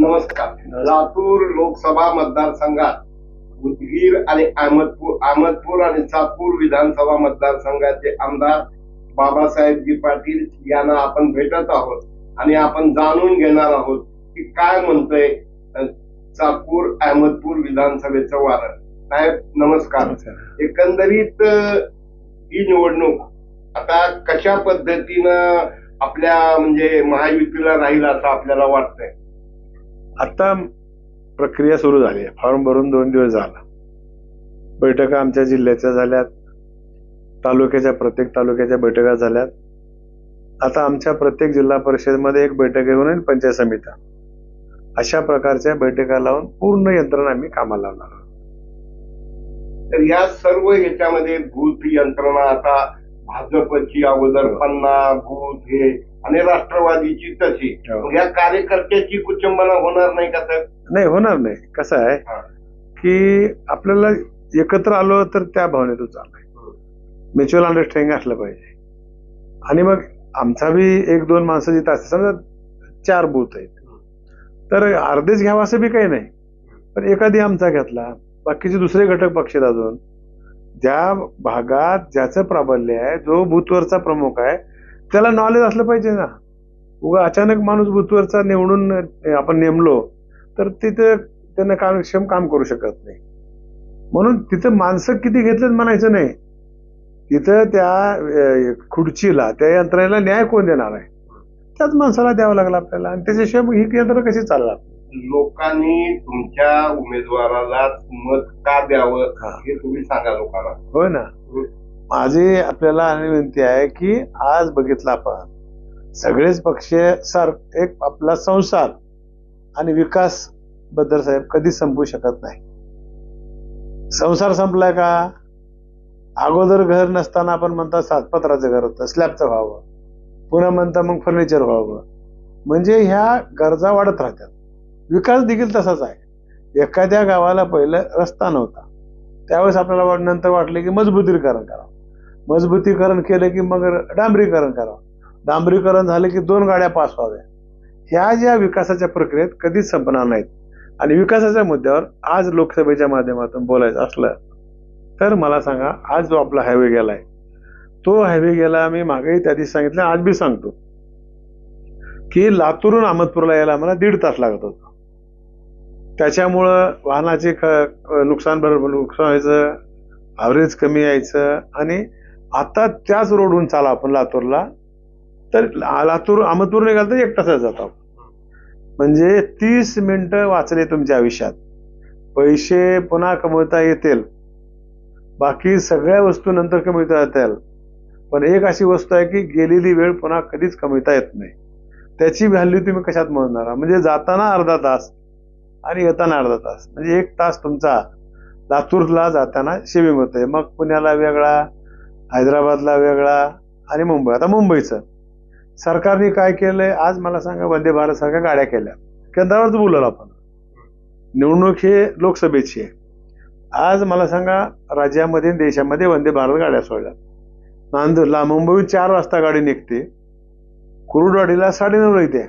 नमस्कार. लातूर लोकसभा मतदारसंघात उदगीर आणि अहमदपूर अहमदपूर आणि चाकूर विधानसभा मतदारसंघाचे आमदार बाबासाहेबजी पाटील यांना आपण भेटत आहोत आणि आपण जाणून घेणार आहोत की काय म्हणतोय चाकूर अहमदपूर विधानसभेचं वारं. साहेब नमस्कार. एकंदरीत ही निवडणूक आता कशा पद्धतीनं आपल्या म्हणजे महायुतीला राहील असं आपल्याला वाटतंय? आता प्रक्रिया सुरू झाली आहे. फॉर्म भरून दोन दिवस झाला. बैठका आमच्या जिल्ह्याच्या झाल्यात. तालुक्याच्या प्रत्येक तालुक्याच्या बैठका झाल्यात. आता आमच्या प्रत्येक जिल्हा परिषदेमध्ये एक बैठक घेऊन पंचायत समित्या अशा प्रकारच्या बैठका लावून पूर्ण यंत्रणा आम्ही कामाला लावणार आहोत. तर या सर्व ह्याच्यामध्ये भूत यंत्रणा आता भाजपची अगोदर पन्ना भूत हे आणि राष्ट्रवादीची तशी. हो. मग या कार्यकर्त्याची कुचंबना होणार नाही का सर? नाही होणार नाही. कसं आहे हा. की आपल्याला एकत्र आलो तर त्या भावनेतून चाललंय. म्युच्युअल अंडरस्टँडिंग असलं पाहिजे. आणि मग आमचा बी एक दोन माणसं जिथं असते समजा चार बूथ आहेत. तर अर्धेच घ्यावं असं बी काही नाही. पण एखादी आमचा घेतला बाकीचे दुसरे घटक पक्ष आहेत अजून ज्या भागात ज्याचं प्राबल्य आहे जो बूथवरचा प्रमुख आहे त्याला नॉलेज असलं पाहिजे ना. उगा अचानक माणूस बूथवरचा निवडून आपण नेमलो तर तिथे त्यांना कार्यक्षम काम करू शकत नाही. म्हणून तिथं माणसं किती घेतलं म्हणायचं नाही. तिथं त्या खुर्चीला त्या यंत्रणेला न्याय कोण देणार आहे? त्याच माणसाला द्यावं लागलं आपल्याला. आणि त्याच्याशिवाय ही यंत्रणा कशी चालणार? लोकांनी तुमच्या उमेदवाराला मत का द्यावं? हा. हे तुम्ही सांगा लोकांना. होय ना. माझी आपल्याला आणि विनंती आहे की आज बघितलं आपण सगळेच पक्ष सर एक आपला संसार आणि विकासबद्दल साहेब कधी संपू शकत नाही. संसार संपलाय का? अगोदर घर नसताना आपण म्हणता सातपत्राचं घर होतं स्लॅबचं व्हावं. पुन्हा म्हणता मग फर्निचर व्हावं. म्हणजे ह्या गरजा वाढत राहतात. विकास देखील तसाच आहे. एखाद्या गावाला पहिलं रस्ता नव्हता. त्यावेळेस आपल्याला वाट- नंतर वाटले की मजबूतीकरण करावं. मजबूतीकरण केलं की मग डांबरीकरण करावं डांबरीकरण झालं की दोन गाड्या पास व्हाव्या. ह्या ज्या विकासाच्या प्रक्रियेत कधीच संपणार नाहीत. आणि विकासाच्या मुद्द्यावर आज लोकसभेच्या माध्यमातून बोलायचं असलं तर मला सांगा आज जो आपला हायवे गेलाय तो हायवे गेला मी मागेही त्या दिवशी सांगितलं आज बी सांगतो. की लातूरून अहमदपूरला यायला मला दीड तास लागत होता. त्याच्यामुळं वाहनाचे ख- नुकसान भर नुकसान व्हायचं ॲव्हरेज कमी यायचं आणि आता त्याच रोडहून चाला आपण लातूरला. तर लातूर अहमदपूर निघाल तर एक तासात जातो म्हणजे तीस मिनिटं वाचले तुमच्या आयुष्यात. पैसे पुन्हा कमवता येतील. बाकी सगळ्या वस्तू नंतर कमविता येतील. पण एक अशी वस्तू आहे की गेलेली वेळ पुन्हा कधीच कमविता येत नाही. त्याची व्हॅल्यू तुम्ही कशात मोजणार म्हणजे जाताना अर्धा तास आणि येताना अर्धा तास. म्हणजे एक तास तुमचा लातूरला जाताना शेविंग मग पुण्याला वेगळा हैदराबादला वेगळा आणि मुंबई. आता मुंबईचं. सरकारने काय केलंय? आज मला सांगा वंदे भारत सारख्या गाड्या केल्या. केंद्रावरच बोललो आपण. निवडणूक हे लोकसभेची आहे. आज मला सांगा राज्यामध्ये देशामध्ये वंदे भारत गाड्या सोडल्या. नांदूरला मुंबईहून चार वाजता गाडी निघते. कुरुडवाडीला साडेनऊ येते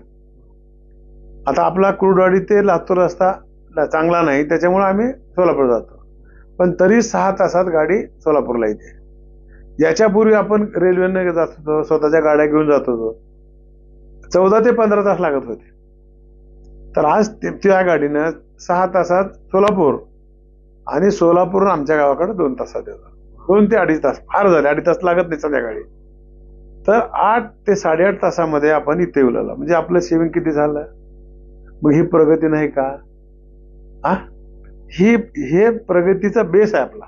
आता आपला कुरुडवाडी ते लातूर रस्ता चांगला नाही त्याच्यामुळे आम्ही सोलापूर जातो. पण तरी सहा तासात गाडी सोलापूरला येते. याच्यापूर्वी आपण रेल्वेनं जात होतो स्वतःच्या गाड्या घेऊन जात होतो. चौदा ते पंधरा तास लागत होते. तर आज त्या गाडीनं सहा तासात सोलापूर आणि सोलापूर आमच्या गावाकडे दोन तासात येतात दोन ते अडीच तास फार झाले. अडीच तास लागत नाही सध्या गाडी. तर आठ ते साडेआठ तासामध्ये आपण इथे उलाला म्हणजे आपलं सेविंग किती झालं? मग ही प्रगती नाही का? हा ही हे प्रगतीचा बेस आहे आपला.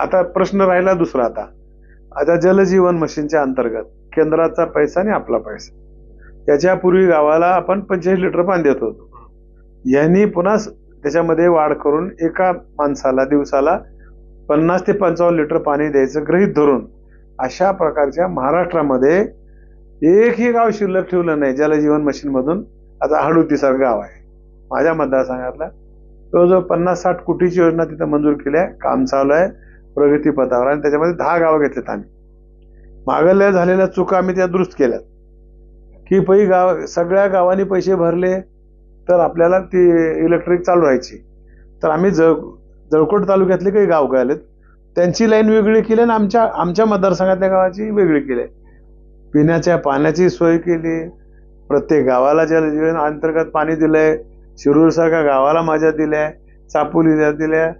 आता प्रश्न राहिला दुसरा आता. आता जलजीवन मशीनच्या अंतर्गत केंद्राचा पैसा आणि आपला पैसा. त्याच्यापूर्वी गावाला आपण पंचेचाळीस लिटर पाणी देत होतो. यांनी पुन्हा त्याच्यामध्ये वाढ करून एका माणसाला दिवसाला पन्नास ते पंचावन्न लिटर पाणी द्यायचं गृहित धरून अशा प्रकारच्या महाराष्ट्रामध्ये एकही गाव शिल्लक ठेवलं नाही जलजीवन मशीन मधून आता हडुतीसारखं गाव आहे. माझ्या मतदारसंघातला जवळजवळ पन्नास साठ कोटीची योजना तिथं मंजूर केली आहे काम चालू आहे. प्रगतीपथावर आणि त्याच्यामध्ये दहा गावं घेतलेत आम्ही. मागल्या झालेल्या चुका आम्ही त्या दुरुस्त केल्यात. की पै गाव सगळ्या गावांनी पैसे भरले तर आपल्याला ती इलेक्ट्रिक चालू राहायची. तर आम्ही जळ जळकोट तालुक्यातले काही गाव आलेत त्यांची लाईन वेगळी केली आणि आमच्या आमच्या मतदारसंघातल्या गावाची वेगळी केली. आहे. पिण्याच्या पाण्याची सोय केली. प्रत्येक गावाला जल अंतर्गत पाणी दिलंय आहे शिरूरसारख्या गावाला माझ्या दिल्या चापोलीला दिल्या.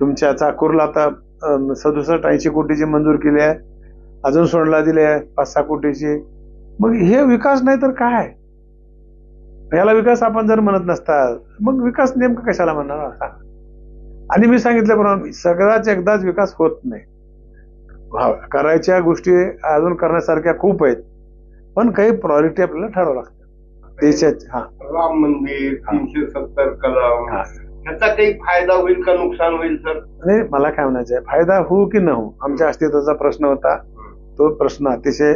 तुमच्या चाकूरला आता सदुसष्ट ऐंशी कोटीची मंजूर केली आहे. अजून सोडला दिली आहे पाच सहा कोटीची. मग हे विकास नाही तर काय? याला विकास आपण जर म्हणत नसता मग विकास नेमका कशाला म्हणणार सांग. आणि मी सांगितल्याप्रमाणे सगळ्याच एकदाच विकास होत नाही. हा, करायच्या गोष्टी अजून करण्यासारख्या खूप आहेत. पण काही प्रायोरिटी आपल्याला ठरावं लागतं. देशात हा. राम मंदिर हा. तीनशे सत्तर कलम त्याचा काही फायदा होईल का नुकसान होईल सर? आणि मला काय म्हणायचं आहे फायदा होऊ की न हो? आमच्या अस्तित्वाचा प्रश्न होता. तो प्रश्न अतिशय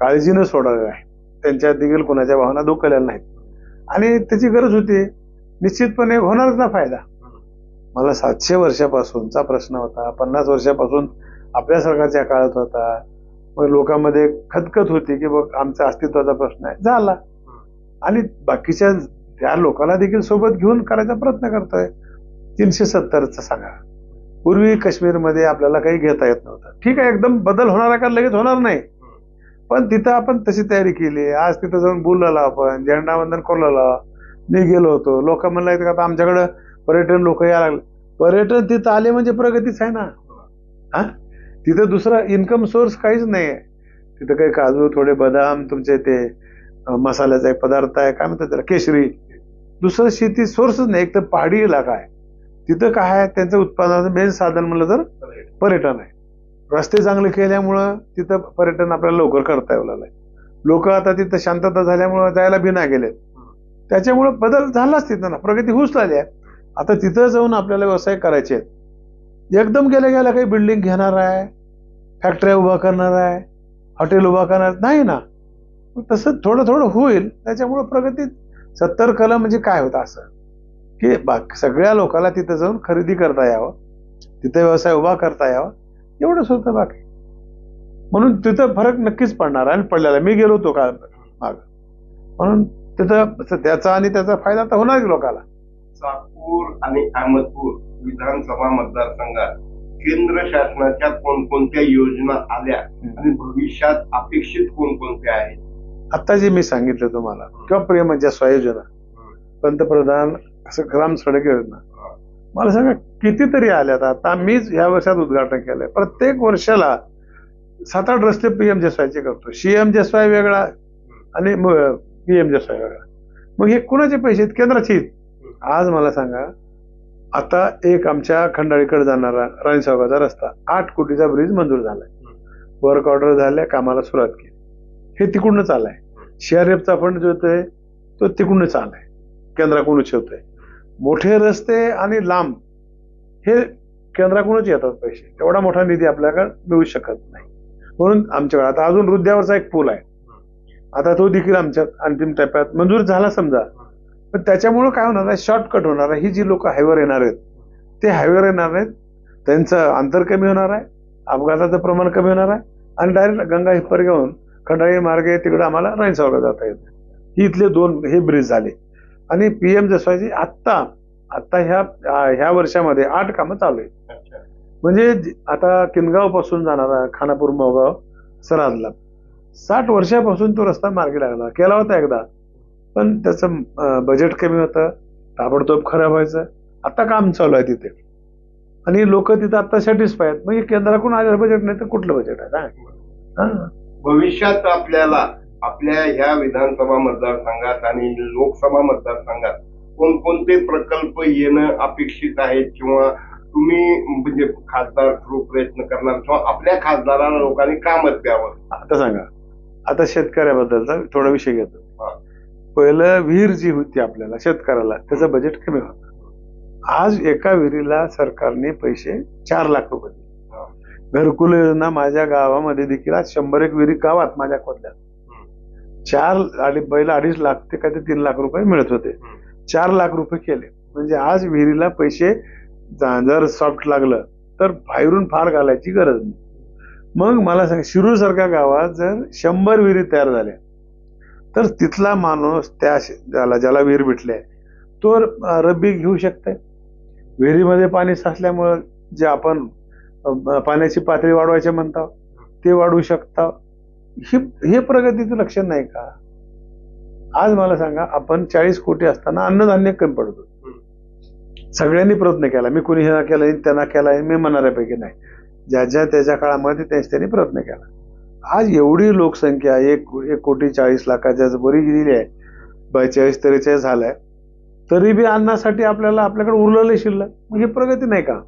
काळजीनं सोडवलेला आहे. त्यांच्या देखील कोणाच्या भावना दुखलेल्या नाहीत. आणि त्याची गरज होती. निश्चितपणे होणारच ना फायदा. मला सातशे वर्षापासूनचा प्रश्न होता. पन्नास वर्षापासून आपल्या सरकारच्या काळात होता. मग लोकांमध्ये खतखत होती की बघ आमचा अस्तित्वाचा प्रश्न आहे. झाला. आणि बाकीच्या त्या लोकांना देखील सोबत घेऊन करायचा प्रयत्न करताय. तीनशे सत्तरचा सांगा. पूर्वी काश्मीरमध्ये आपल्याला काही घेता येत नव्हतं. ठीक आहे एकदम बदल होणार आहे का? लगेच होणार नाही. पण तिथं आपण तशी तयारी केली. आज तिथं जाऊन बोललेलो आपण झेंडावंदन करलेलो. मी गेलो होतो. लोक म्हणलं का आता आमच्याकडं पर्यटन लोक यायला लागले. पर्यटन तिथं आले म्हणजे प्रगतीच आहे ना. हा? तिथं दुसरा इन्कम सोर्स काहीच नाही आहे. तिथं काही काजू थोडे बदाम तुमचे ते मसाल्याचा एक पदार्थ आहे काय म्हणतात त्याला केशरी. दुसरं शेती सोर्सच नाही एक तर पहाडी इलाका आहे. तिथं काय आहे त्यांचं उत्पादनाचं मेन साधन म्हणलं तर पर्यटन आहे. रस्ते चांगले केल्यामुळं तिथं पर्यटन आपल्याला लवकर करता येऊ लागलंय. लोक आता तिथं शांतता झाल्यामुळं जायला बिना गेले त्याच्यामुळं बदल झालाच तिथं ना प्रगती होऊच लागली आहे. आता तिथं जाऊन आपल्याला व्यवसाय करायचे आहेत. एकदम गेल्या गेल्या काही बिल्डिंग घेणार आहे फॅक्टऱ्या उभा करणार आहे हॉटेल उभा करणार नाही ना. तसं थोडं थोडं होईल. त्याच्यामुळं प्रगती सत्तर कला म्हणजे काय होतं असं? की बाकी सगळ्या लोकांना तिथं जाऊन खरेदी करता यावं. तिथे व्यवसाय उभा करता यावा. एवढंच होतं बाकी. म्हणून तिथं फरक नक्कीच पडणार आणि पडलेला. मी गेलो होतो काल माग. म्हणून तिथं त्याचा आणि त्याचा फायदा तर होणार लोकांना चाकूर आणि अहमदपूर विधानसभा मतदारसंघात केंद्र शासनाच्या कोणकोणत्या योजना आल्या आणि भविष्यात अपेक्षित कोणकोणत्या आहेत? आता जे मी सांगितलं तुम्हाला किंवा प्रेमाच्या जसवा योजना पंतप्रधान असं ग्राम सडक योजना मला सांगा कितीतरी आल्यात. आता मीच ह्या वर्षात उद्घाटन केलंय. प्रत्येक वर्षाला सात आठ रस्ते पीएम जसवायचे करतो. सीएम जसवाय वेगळा आणि पीएम जसवाय वेगळा. मग हे कुणाचे पैसे आहेत? केंद्राचे आज मला सांगा आता एक आमच्या खंडाळीकडे जाणारा राणीसाहेबाचा रस्ता आठ कोटीचा ब्रिज मंजूर झालाय. वर्क ऑर्डर झाल्या कामाला सुरुवात केली. हे तिकडूनच आलाय. सीआरएफचा फंड जो आहे तो तिकडूनच आलाय केंद्राकडूनच होतोय मोठे रस्ते आणि लांब हे केंद्राकडूनच येतात पैसे. तेवढा मोठा निधी आपल्याकडे मिळू शकत नाही. म्हणून आमच्याकडे आता अजून रुद्यावरचा एक पूल आहे. आता तो देखील आमच्या अंतिम टप्प्यात मंजूर झाला समजा. पण त्याच्यामुळं काय होणार आहे? शॉर्टकट होणार आहे. ही जी लोक हायवेवर येणार आहेत ते हायवेवर येणार आहेत. त्यांचं अंतर कमी होणार आहे. अपघाताचं प्रमाण कमी होणार आहे. आणि डायरेक्ट गंगा हिप्पर घेऊन खंडाळी मार्गे तिकडे आम्हाला रायनसावला जाता येतं ही इथले दोन हे ब्रिज झाले. आणि पीएम जसवाची आत्ता आत्ता ह्या ह्या वर्षामध्ये आठ कामं चालू आहेत. म्हणजे आता किनगावपासून जाणारा खानापूर मोगाव सरादला साठ वर्षापासून तो रस्ता मार्गी लागला. केला होता एकदा. पण त्याचं बजेट कमी होतं. ताबडतोब खराब व्हायचं. आता काम चालू आहे तिथे. आणि लोक तिथं आता सॅटिस्फाय आहेत म्हणजे केंद्राकडून आलेलं बजेट नाही तर कुठलं बजेट आहे सांग? भविष्यात आपल्याला आपल्या ह्या विधानसभा मतदारसंघात आणि लोकसभा मतदारसंघात कोणकोणते प्रकल्प येणं अपेक्षित आहेत किंवा तुम्ही म्हणजे खासदार थ्रू प्रयत्न करणार किंवा आपल्या खासदाराला लोकांनी का मत द्यावं आता सांगा आता शेतकऱ्याबद्दलचा थोडा विषय घेतो. पहिलं विहीर जी होती आपल्याला शेतकऱ्याला त्याचं बजेट कमी होतं आज एका विहिरीला सरकारने पैसे चार लाख रुपये दिले. घरकुल योजना माझ्या गावामध्ये देखील आज शंभर एक विहिरी गावात माझ्या खोदल्यात. चार आणि पहिला अडीच लाख ते काय ते तीन लाख रुपये मिळत होते. चार लाख रुपये केले. म्हणजे आज विहिरीला पैसे जा- जर सॉफ्ट लागलं तर बाहेरून फार घालायची गरज नाही. मग मला सांग शिरूर सारख्या गावात जर शंभर विहिरी तयार झाल्या तर तिथला माणूस त्या ज्याला ज्याला विहीर भेटले तो रब्बी घेऊ शकते विहिरीमध्ये पाणी साचल्यामुळं जे आपण पाण्याची पातळी वाढवायचे म्हणतो ते वाढवू शकता. हे हे प्रगतीचं लक्षण नाही का? आज मला सांगा आपण चाळीस कोटी असताना अन्नधान्य कमी पडतो सगळ्यांनी प्रयत्न केला. मी कुणी ह्याला केला त्यांना केला मी म्हणणाऱ्यापैकी नाही. ज्या ज्या त्याच्या काळामध्ये त्याच त्यांनी प्रयत्न केला. आज एवढी लोकसंख्या एक एक कोटी चाळीस लाखाच्या बरी गेलेली आहे बेचाळीस त्रेचाळीस झालाय तरी बी अन्नासाठी आपल्याला आपल्याकडे उरलेलं शिल्लक. मग ही प्रगती नाही का?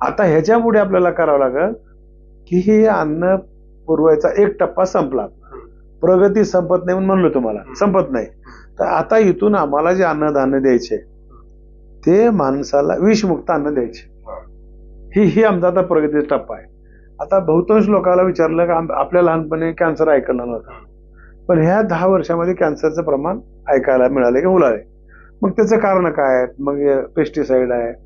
आता ह्याच्यामुळे आपल्याला करावं लागेल की हे अन्न पुरवायचा एक टप्पा संपला. प्रगती संपत नाही म्हणून म्हणलो तुम्हाला. संपत नाही. तर आता इथून आम्हाला जे अन्नधान्य द्यायचे ते माणसाला विषमुक्त अन्न द्यायचे. ही ही आमचा आता प्रगतीचा टप्पा आहे. आता बहुतांश लोकांना विचारलं की आम- आपल्या लहानपणी कॅन्सर ऐकलं नव्हतं. पण ह्या दहा वर्षामध्ये कॅन्सरचं प्रमाण ऐकायला मिळालं की मुलाले मग त्याचं कारण काय आहे मग पेस्टिसाईड आहे.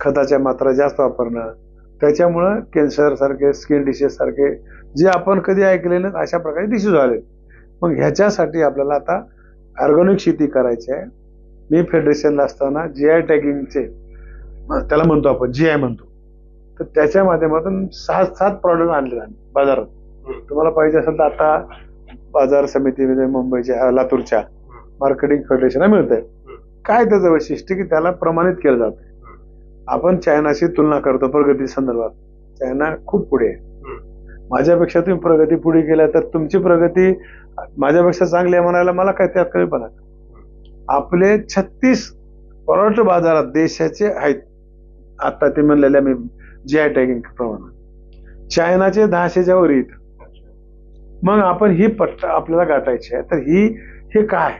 खताच्या मात्रा जास्त वापरणं त्याच्यामुळं कॅन्सर सारखे स्किन डिसीज सारखे जे आपण कधी ऐकले नाहीत अशा प्रकारे डिसीज झाले मग ह्याच्यासाठी आपल्याला आता ऑर्गॅनिक शेती करायची आहे. मी फेडरेशनला असताना जी आय टॅगिंगचे त्याला म्हणतो आपण जी आय म्हणतो. तर त्याच्या माध्यमातून सहा सात प्रॉडक्ट आणले आम्ही बाजारात. तुम्हाला पाहिजे असेल तर आता बाजार समितीमध्ये मुंबईच्या लातूरच्या मार्केटिंग फेडरेशनला मिळतंय. काय त्याचं वैशिष्ट्य की त्याला प्रमाणित केलं जातं. आपण चायनाशी तुलना करतो प्रगती संदर्भात. चायना खूप पुढे आहे. माझ्यापेक्षा तुम्ही प्रगती पुढे गेल्या तर तुमची प्रगती माझ्यापेक्षा चांगली आहे म्हणायला मला काय त्यात कमीपणा आपले छत्तीस परराष्ट्र बाजारात देशाचे आहेत. आता ते म्हणलेल्या मी जी आय टॅगिंग प्रमाणे. चायनाचे दहाशेच्या वर येत मग आपण ही पट्ट आपल्याला गाठायची आहे. तर ही हे काय?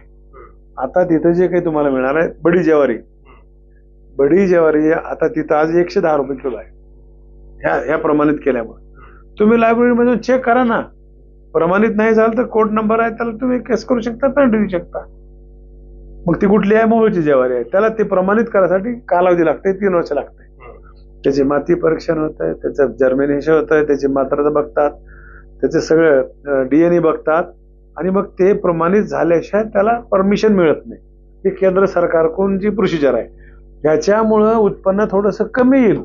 आता तिथं जे काही तुम्हाला मिळणार आहे बडी ज्वारी बडी ज्वारी आता तिथं आज एकशे दहा रुपये किलो आहे. ह्या ह्या प्रमाणित केल्यामुळे. तुम्ही लायब्ररीमधून चेक करा ना. प्रमाणित नाही झालं तर कोड नंबर आहे त्याला तुम्ही केस करू शकता पण देऊ शकता. मग ती कुठली आहे? मोहची ज्वारी आहे. त्याला ते प्रमाणित करायसाठी कालावधी लागते तीन वर्ष लागते. त्याचे माती परीक्षण होत आहे त्याचं जर्मिनेशन होत आहे त्याची मात्रा बघतात त्याचे सगळं डीएनए बघतात. आणि मग ते प्रमाणित झाल्याशिवाय त्याला परमिशन मिळत नाही. ही केंद्र सरकारकडून जी प्रोसिजर आहे ह्याच्यामुळं उत्पन्न थोडंसं कमी येईल.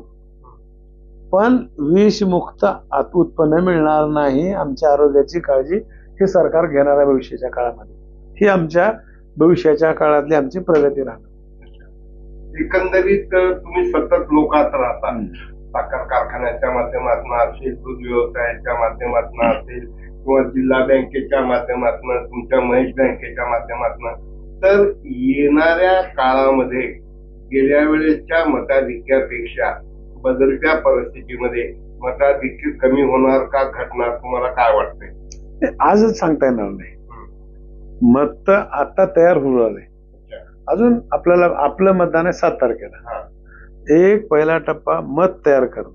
पण विषमुक्त आत- उत्पन्न मिळणार नाही आमच्या आरोग्याची काळजी हे सरकार घेणार आहे भविष्याच्या काळामध्ये. ही आमच्या भविष्याच्या काळातली आमची प्रगती राहणार. एकंदरीत तुम्ही सतत लोकात राहता. साखर कारखान्याच्या माध्यमातून असेल दूध व्यवसायाच्या माध्यमातून असेल किंवा जिल्हा बँकेच्या माध्यमातून तुमच्या महेश बँकेच्या माध्यमातून तर येणाऱ्या काळामध्ये गेल्या वेळेसच्या मताधिक्यापेक्षा बदलत्या परिस्थितीमध्ये मताधिक्य कमी होणार का घटणार तुम्हाला काय वाटतंय? आजच सांगता येणार नाही. मत आता तयार होऊ राहिले अजून आपल्याला आपलं मतदान आहे सात तारखेला. एक पहिला टप्पा मत तयार करणं.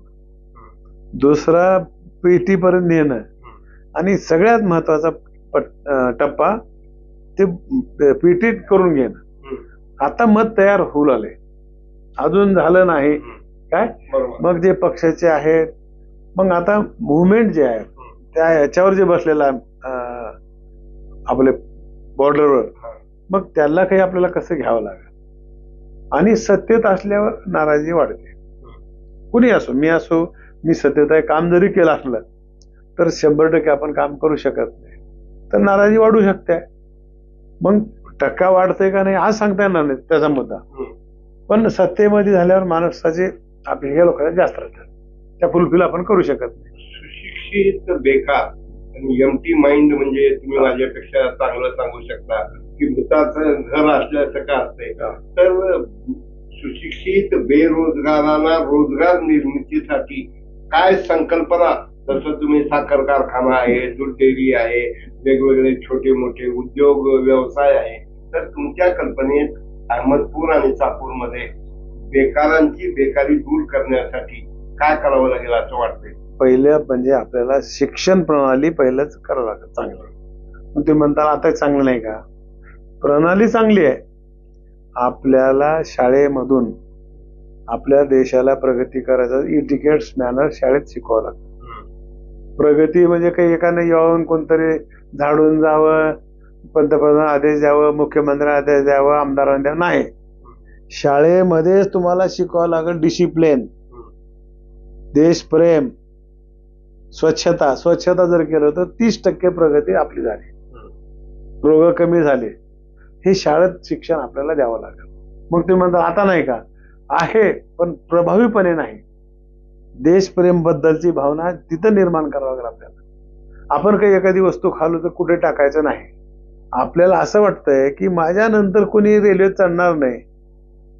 दुसरा पेटी पर्यंत नेणं आणि सगळ्यात महत्त्वाचा टप्पा ते पेटीत करून घेणं. आता मत तयार होऊ लागले अजून झालं नाही. काय? मग जे पक्षाचे आहेत मग आता मुवमेंट जे आहे त्या याच्यावर जे बसलेला आपले बॉर्डरवर मग त्याला काही आपल्याला कसं घ्यावं लागेल? आणि सत्तेत असल्यावर नाराजी वाढते. कुणी असो मी असो मी सत्तेत आहे काम जरी केलं असलं तर शंभर टक्के आपण काम करू शकत नाही. तर नाराजी वाढू शकते. मग टक्का वाढतंय का नाही आज सांगता येणार नाही त्याचा मुद्दा. पण सत्तेमध्ये झाल्यावर माणसाचे आपल्या लोकांना जास्त राहतात. त्या फुलफिल आपण करू शकत नाही. सुशिक्षित बेकार आणि एमटी माइंड म्हणजे तुम्ही माझ्यापेक्षा चांगलं सांगू शकता की भूताचं घर असल्याचं का असतंय तर सुशिक्षित बेरोजगारांना रोजगार निर्मितीसाठी काय संकल्पना? जसं तुम्ही साखर कारखाना आहे दूध डेअरी आहे वेगवेगळे छोटे मोठे उद्योग व्यवसाय आहे. तर तुमच्या कल्पनेत अहमदपूर आणि चाकूरमध्ये बेकारांची बेकारी दूर करण्यासाठी काय करावं लागेल असं वाटतंय? पहिलं म्हणजे आपल्याला शिक्षण प्रणाली पहिलंच करावं लागेल चांगलं. ते म्हणताना आता चांगलं नाही का? प्रणाली चांगली आहे. आपल्याला शाळेमधून आपल्या देशाला प्रगती करायचं इटिकेट्स मॅनर शाळेत शिकवावं लागतं. प्रगती म्हणजे काही एकाने येऊन कोणतरी झाडून जावं पंतप्रधान आदेश द्यावं मुख्यमंत्री आदेश द्यावं आमदारांना द्यावं नाही. शाळेमध्येच तुम्हाला शिकवावं लागेल डिसिप्लिन देशप्रेम स्वच्छता स्वच्छता जर केलं तर तीस टक्के प्रगती आपली झाली. रोग कमी झाले. हे शाळेत शिक्षण आपल्याला द्यावं लागेल. मग तुम्ही म्हणता आता नाही का? आहे पण प्रभावीपणे नाही. देशप्रेम बद्दलची भावना तिथं निर्माण करावं लागेल आपल्याला. आपण काही एखादी वस्तू खालो तर कुठे टाकायचं नाही. आपल्याला असं वाटतंय की माझ्यानंतर कोणी रेल्वेत चढणार नाही.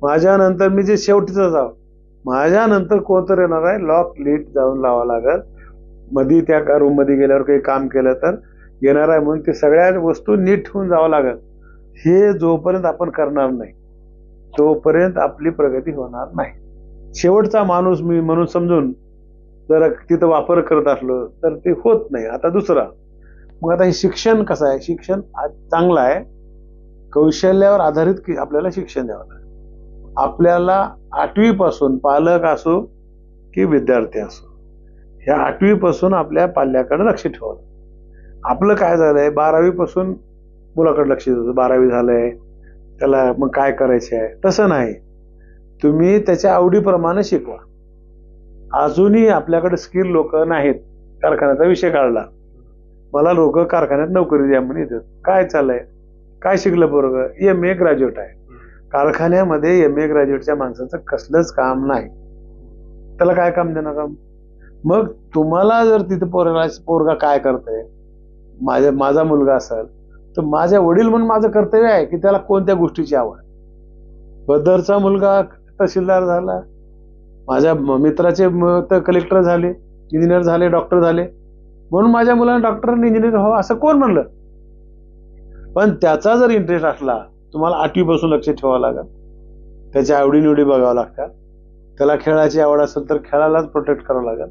माझ्यानंतर मी जे शेवटीचं जाव माझ्यानंतर कोणतं येणार आहे लॉक लीट जाऊन लावा लागत मध्ये त्या रूममध्ये गेल्यावर काही काम केलं तर येणार आहे म्हणून ते सगळ्या वस्तू नीट ठेवून जावं लागत हे जोपर्यंत आपण करणार नाही तोपर्यंत आपली प्रगती होणार नाही. शेवटचा माणूस मी म्हणून समजून जर तिथं वापर करत असलो तर ते होत नाही. आता दुसरा मग आता हे शिक्षण कसं आहे? शिक्षण आज चांगलं आहे. कौशल्यावर आधारित आपल्याला शिक्षण द्यावं लागेल. आपल्याला आठवीपासून पालक असो की विद्यार्थी असो ह्या आठवीपासून आपल्या पाल्याकडे लक्ष ठेवावं आपलं काय झालंय? बारावीपासून मुलाकडे लक्ष देतो. बारावी झालंय. त्याला मग काय करायचं आहे? तसं नाही. तुम्ही त्याच्या आवडीप्रमाणे शिकवा. अजूनही आपल्याकडे स्किल लोक नाहीत. कारखान्याचा विषय काढला. मला लोक कारखान्यात नोकरी द्या म्हणून येतात. काय चाललंय? काय शिकलं बरोबर एम ए ग्रॅज्युएट आहे. कारखान्यामध्ये एम ए ग्रॅज्युएटच्या माणसाचं कसलंच काम नाही. त्याला काय काम देणार काम? मग तुम्हाला जर तिथे पोरगा पोरगा काय करतंय? माझ्या माझा मुलगा असेल तर माझ्या वडील म्हणून माझं कर्तव्य आहे की त्याला कोणत्या गोष्टीची आवड बदरचा मुलगा तहसीलदार झाला. माझ्या मित्राचे तर कलेक्टर झाले इंजिनियर झाले डॉक्टर झाले. म्हणून माझ्या मुलांना डॉक्टर आणि इंजिनियर व्हावं असं कोण म्हणलं? पण त्याचा जर इंटरेस्ट असला तुम्हाला आठवीपासून लक्ष ठेवावं लागेल. त्याच्या आवडीनिवडी बघावं लागतात. त्याला खेळाची आवड असेल तर खेळालाच प्रोटेक्ट करावं लागेल.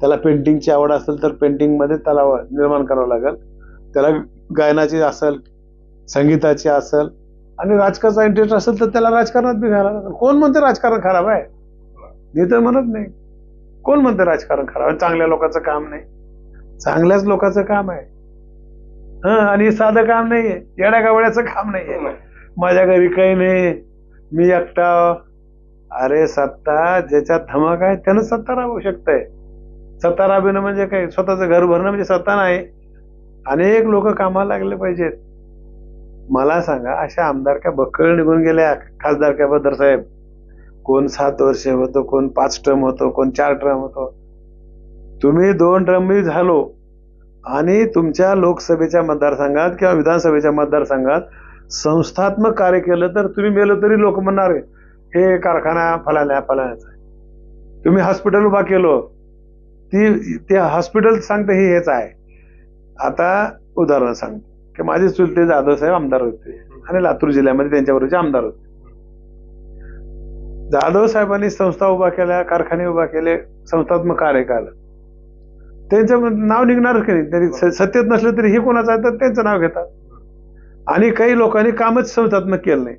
त्याला पेंटिंगची आवड असेल तर पेंटिंगमध्ये त्याला निर्माण करावं लागेल. त्याला गायनाची असेल संगीताची असेल आणि राजकारणाचा इंटरेस्ट असेल तर त्याला राजकारणात बी घ्यायला लागेल. कोण म्हणते राजकारण खराब आहे? मी तर म्हणत नाही. कोण म्हणते राजकारण खराब आहे? चांगल्या लोकांचं काम नाही. चांगल्याच लोकांचं काम आहे. हं आणि हे साधं काम नाहीये. येड्या गावड्याचं काम नाहीये. माझ्या घरी काही नाही. मी एकटा. अरे सत्ता ज्याच्यात धमक आहे त्यानं सत्ता राबवू शकतंय. सत्ता राबविणं म्हणजे काय? स्वतःचं घर भरणं म्हणजे सत्ता नाही. अनेक लोक कामाला लागले पाहिजेत. मला सांगा अशा आमदार काय बक्कळ निघून गेल्या? खासदार काय बद्दर साहेब? कोण सात वर्ष होतो कोण पाच टर्म होतो कोण चार टर्म होतो? तुम्ही दोन रमी झालो आणि तुमच्या लोकसभेच्या मतदारसंघात किंवा विधानसभेच्या मतदारसंघात संस्थात्मक कार्य केलं तर तुम्ही मेलो तरी लोक म्हणणार हे कारखाना फलाण्या फलाण्याचा आहे. तुम्ही हॉस्पिटल उभा केलो ती ते हॉस्पिटल सांगते हे हेच आहे. आता उदाहरण सांगतो. की माझे चुलते जाधव साहेब आमदार होते आणि लातूर जिल्ह्यामध्ये त्यांच्याबरोबरचे आमदार होते. जाधव साहेबांनी संस्था उभा केल्या कारखाने उभा केले संस्थात्मक कार्य केलं. त्यांचं नाव निघणारच की नाही. सत्तेत नसलं तरी हे कोणाचं आहे तर त्यांचं नाव घेतात. आणि काही लोकांनी कामच संस्थात्मक केलं नाही.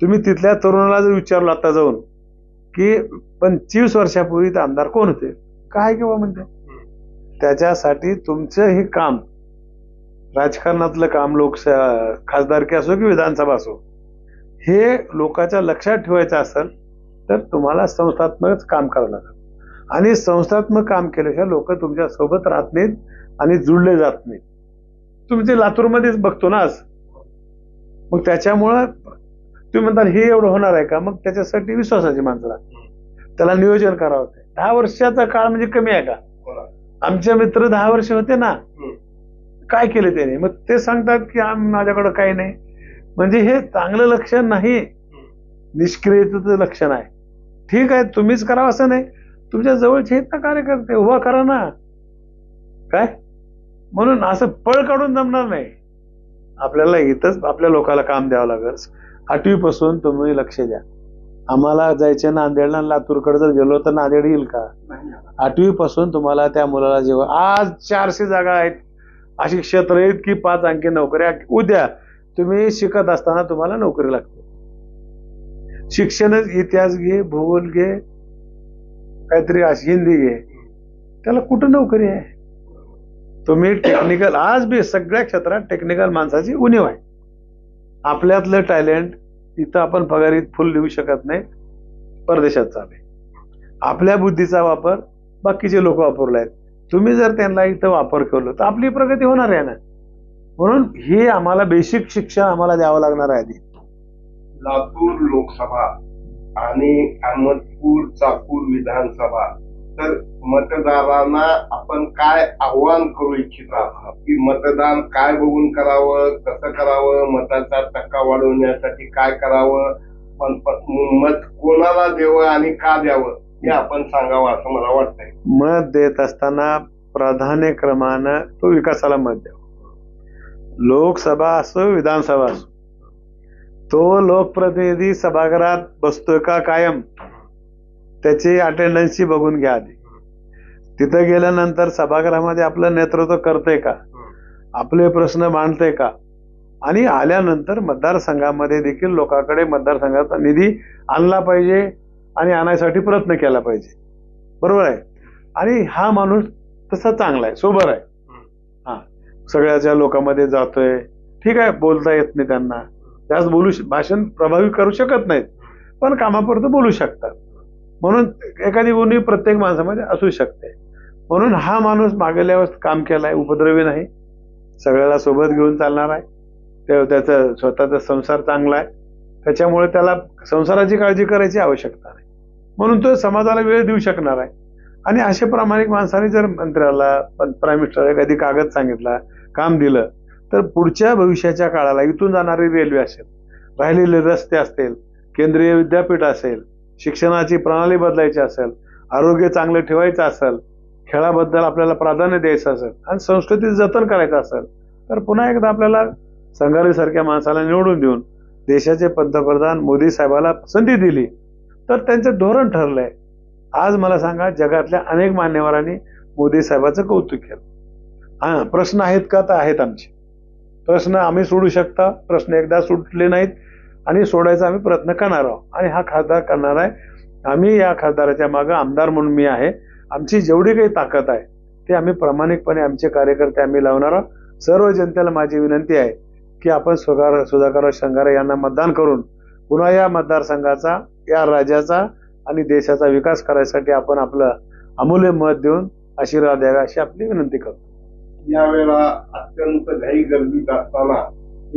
तुम्ही तिथल्या तरुणाला जर विचारलं आता जाऊन की पंचवीस वर्षापूर्वी ते आमदार कोण होते? काय किंवा म्हणते? त्याच्यासाठी तुमचं हे काम राजकारणातलं काम लोक खासदारकी असो की विधानसभा असो हे लोकांच्या लक्षात ठेवायचं असेल तर तुम्हाला संस्थात्मकच काम करावं लागेल. आणि संस्थात्मक काम केल्याशिवाय लोक तुमच्यासोबत राहत नाहीत आणि जुळले जात नाहीत. तुम्ही ते लातूरमध्येच बघतो ना आज. मग त्याच्यामुळं तुम्ही म्हणता हे एवढं होणार आहे का? मग त्याच्यासाठी विश्वासाची माणसं त्याला नियोजन करावं लागतं. दहा वर्षाचा काळ म्हणजे कमी आहे का? आमचे मित्र दहा वर्ष होते ना. काय केले त्याने? मग ते सांगतात की आम माझ्याकडं काही नाही. म्हणजे हे चांगलं लक्षण नाही. निष्क्रियतेचं लक्षण आहे. ठीक आहे तुम्हीच करावं असं नाही. तुमच्या जवळचे आहेत ना कार्यकर्ते उभा करा ना. काय? म्हणून असं पळ काढून जमणार नाही. आपल्याला इथंच आपल्या लोकांना काम द्यावं लागेल. आठवीपासून तुम्ही लक्ष द्या. आम्हाला जायचे नांदेडला लातूरकडे जर गेलो तर नांदेड येईल का? आठवीपासून तुम्हाला त्या मुलाला जेव्हा आज चारशे जागा आहेत. अशी क्षेत्र आहेत की पाच अंकी नोकऱ्या उद्या तुम्ही शिकत असताना तुम्हाला नोकरी लागते. शिक्षणच इतिहास घे भूगोल घे काहीतरी अशी हिंदी घे. त्याला कुठं नोकरी आहे? तुम्ही टेक्निकल आज बी सगळ्या क्षेत्रात टेक्निकल माणसाची उणीव आहे. आपल्यातलं टॅलेंट इथं आपण पगारीत फुल लिहू शकत नाही. परदेशात चालले आपल्या बुद्धीचा वापर बाकीचे लोक वापरले आहेत. तुम्ही जर त्यांना इथं वापर केलं तर आपली प्रगती होणार आहे ना? म्हणून हे आम्हाला बेसिक शिक्षण आम्हाला द्यावं लागणार आहे आधी. लातूर लोकसभा. आणि अहमदपूर चाकूर विधानसभा. तर मतदारांना आपण काय आव्हान करू इच्छित आहात? की मतदान काय बघून करावं? कसं करावं? मताचा टक्का वाढवण्यासाठी काय करावं? पण मत कोणाला द्यावं आणि का द्यावं हे आपण सांगावं असं मला वाटतंय. मत देत असताना प्राधान्य क्रमानं तो विकासाला मत द्यावा. लोकसभा असो विधानसभा असो तो लोकप्रतिनिधी सभागृहात बसतोय का कायम त्याची अटेंडन्सची बघून घ्या आधी. तिथं गेल्यानंतर सभागृहामध्ये आपलं नेतृत्व करते का? आपले प्रश्न मांडते का? आणि आल्यानंतर मतदारसंघामध्ये देखील लोकांकडे मतदारसंघाचा निधी आणला पाहिजे आणि आणायसाठी प्रयत्न केला पाहिजे. बरोबर आहे? आणि हा माणूस तसा चांगला आहे सोबर आहे. हा सगळ्याच्या लोकांमध्ये जातोय. ठीक आहे बोलता येत नाही त्यांना. त्याच बोलू भाषण प्रभावी करू शकत नाहीत पण कामापुरतं बोलू शकतात. म्हणून एखादी गुन्हे प्रत्येक माणसामध्ये असू शकते. म्हणून हा माणूस मागेल्या वेळेस काम केलाय उपद्रवी नाही सगळ्याला सोबत घेऊन चालणार आहे. ते त्याचा स्वतःचा संसार चांगला आहे. त्याच्यामुळे त्याला संसाराची काळजी करायची आवश्यकता नाही. म्हणून तो समाजाला वेळ देऊ शकणार आहे. आणि असे प्रामाणिक माणसाने जर मंत्र्याला प्राईम मिनिस्टर कधी कागद सांगितला काम दिलं तर पुढच्या भविष्याच्या काळाला इथून जाणारी रेल्वे असेल राहिलेले रस्ते असतील केंद्रीय विद्यापीठ असेल शिक्षणाची प्रणाली बदलायची असेल आरोग्य चांगलं ठेवायचं असेल खेळाबद्दल आपल्याला प्राधान्य द्यायचं असेल आणि संस्कृतीचं जतन करायचं असेल तर पुन्हा एकदा आपल्याला संघारीसारख्या माणसाला निवडून देऊन देशाचे पंतप्रधान मोदी साहेबाला संधी दिली. तर त्यांचं धोरण ठरलंय. आज मला सांगा जगातल्या अनेक मान्यवरांनी मोदी साहेबाचं कौतुक केलं. हा प्रश्न आहेत का? तर आहेत आमचे. प्रश्न आम्ही सोडू शकता प्रश्न एकदा सुटले नाहीत आणि सोडायचा आम्ही प्रयत्न करणार आहोत. आणि हा खासदार करणार आहे. आम्ही या खासदाराच्या मागं आमदार म्हणून मी आहे. आमची जेवढी काही ताकद आहे ते आम्ही प्रामाणिकपणे आमचे कार्यकर्ते आम्ही लावणार आहोत. सर्व जनतेला माझी विनंती आहे की आपण सुधाकर सुधाकर शंगारे यांना मतदान करून पुन्हा या मतदारसंघाचा या राज्याचा आणि देशाचा विकास करायसाठी आपण आपलं अमूल्य मत देऊन आशीर्वाद द्यावा अशी आपली विनंती करतो. यावेळेला अत्यंत घाई गर्दीत असताना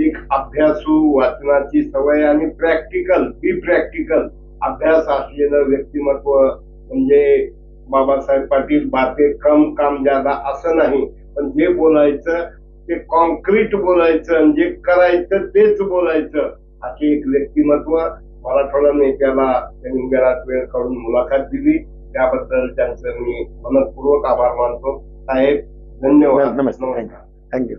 एक अभ्यासू वाचनाची सवय आणि प्रॅक्टिकल बी प्रॅक्टिकल अभ्यास असलेलं व्यक्तिमत्व म्हणजे बाबासाहेब पाटील बाते कम काम ज्यादा असं नाही पण जे बोलायचं ते कॉन्क्रीट बोलायचं आणि जे करायचं तेच बोलायचं असे एक व्यक्तिमत्व मराठवाडा नेत्याला त्यांनी वेळात वेळ काढून मुलाखत दिली. त्याबद्दल त्यांचं मी मनपूर्वक आभार मानतो. साहेब धन्यवाद नमस्ते थँक्यू थँक्यू